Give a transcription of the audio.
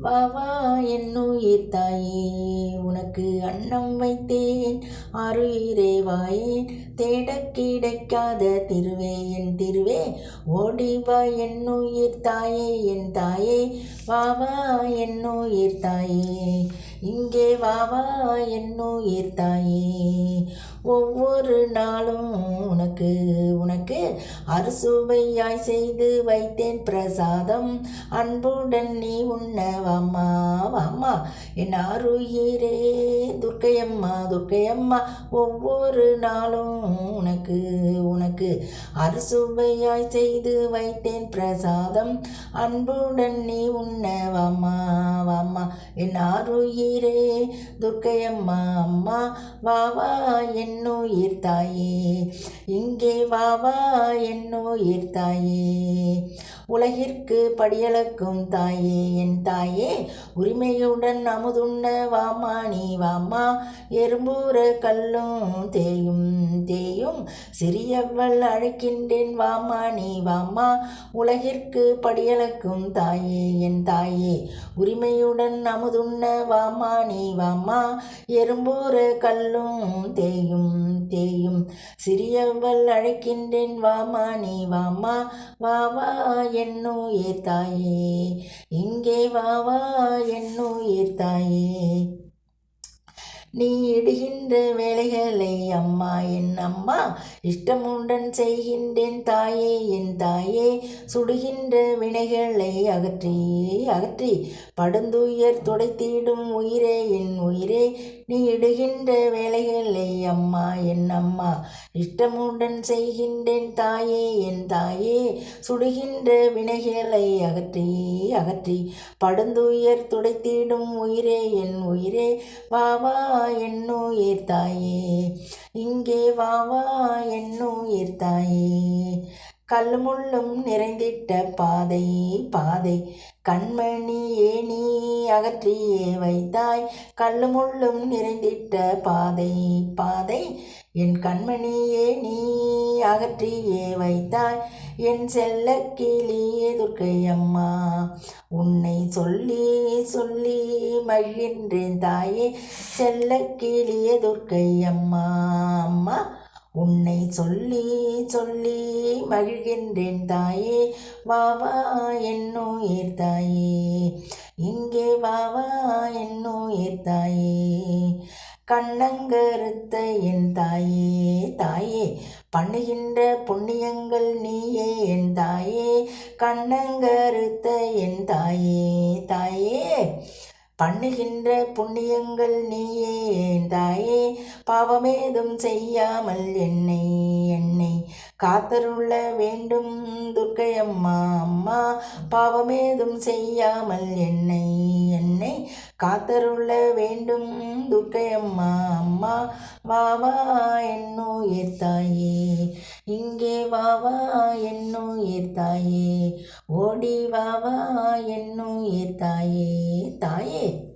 வா வா என்னுயிர் தாயே உனக்கு அன்னம் வைத்தேன். அருயிரே வாயேன் தேட கிடைக்காத திருவே என் திருவே. ஓடி வா என்னுயிர் தாயே என் தாயே. வா வா என்னுயிர் தாயே இங்கே வா வா என்னுயிர் தாயே. ஒவ்வொரு நாளும் உனக்கு உனக்கு அறுசுவையாய் செய்து வைத்தேன் பிரசாதம். அன்புடன் நீ உண்ண வாம்மா என் ஆறுயிரே துர்க்கையம்மா துர்க்கையம்மா ஒவ்வொரு நாளும் உனக்கு உனக்கு அறுசுவையாய் செய்து வைத்தேன் பிரசாதம். அன்புடன் நீ உண்ண வாம்மா என் ஆறுயிரே துர்க்கையம்மா அம்மா வா வா என்னுயிர் தாயே. இங்கே வா வா என்னுயிர் தாயே. உலகிற்கு படியளக்கும் தாயே என் தாயே. உரிமையுடன் அமுதுண்ண வாமா நீ வாமா. எறும்பூர கல்லும் தேயும் சிறியவள் அழைக்கின்றேன். வாமா நீ வாமா. உலகிற்கு படியளக்கும் தாயே என் தாயே. உரிமையுடன் அமுதுண்ண வாமா நீ வாமா. எறும்பூர கல்லும் தேயும் தேயும். சிறியவள் அழைக்கின்றேன். வாமா நீ வாமா. வா வா என்னுயிர் தாயே. இங்கே வா வா என்னுயிர் தாயே. நீ இடுகின்ற வேலைகளை அம்மா என் அம்மா இஷ்டமுடன் செய்கின்றேன் தாயே. தாயே சுடுகின்ற வினைகளை அகற்றி அகற்றி படுந்துயர் துடைத்திடும் உயிரே என் உயிரே நீ இடுகின்ற வேலைகளை அம்மா என் அம்மா. இஷ்டமுடன் செய்கின்றேன் தாயே என் தாயே சுடுகின்ற வினைகளை அகற்றி அகற்றி படுந்துயர் துடைத்திடும் உயிரே என் உயிரே. வா வா உயிர் தாயே. இங்கே வா வா உயிர் தாயே. கல்முள்ளும் நிறைந்திட்ட பாதை பாதை. கண்மணியே நீ அகற்றியே வைத்தாய். கல்முள்ளும் நிறைந்திட்ட பாதை பாதை. என் கண்மணியே நீ அகற்றியே வைத்தாய். என் செல்ல கிளியே துர்க்கை அம்மா. உன்னை சொல்லி சொல்லி மகிழ்கின்றேன் தாயே. செல்ல கிளியே துர்க்கை அம்மா. அம்மா. உன்னை சொல்லி சொல்லி மகிழ்கின்றேன் தாயே. வாவா வா என்னுயிர் தாயே. இங்கே வாவா வா என்னுயிர் தாயே. கண்ணங்கருத்த என் தாயே தாயே. பண்ணுகின்ற புண்ணியங்கள் நீயே என் தாயே. கண்ணங்கருத்த என் தாயே தாயே. பண்ணுகின்ற புண்ணியங்கள் நீயே தாயே பாவமேதும் செய்யாமல் என்னை காத்தருள வேண்டும் துர்க்கை அம்மா. அம்மா பாவமேதும் செய்யாமல் என்னை என்னை காத்தருள வேண்டும் துர்க்கை அம்மா. அம்மா வாவா வா என்னுயிர் தாயே. இங்கே வாவா வா என்னுயிர் தாயே. ஓடி வாவா வா என்னுயிர் தாயே. தாயே.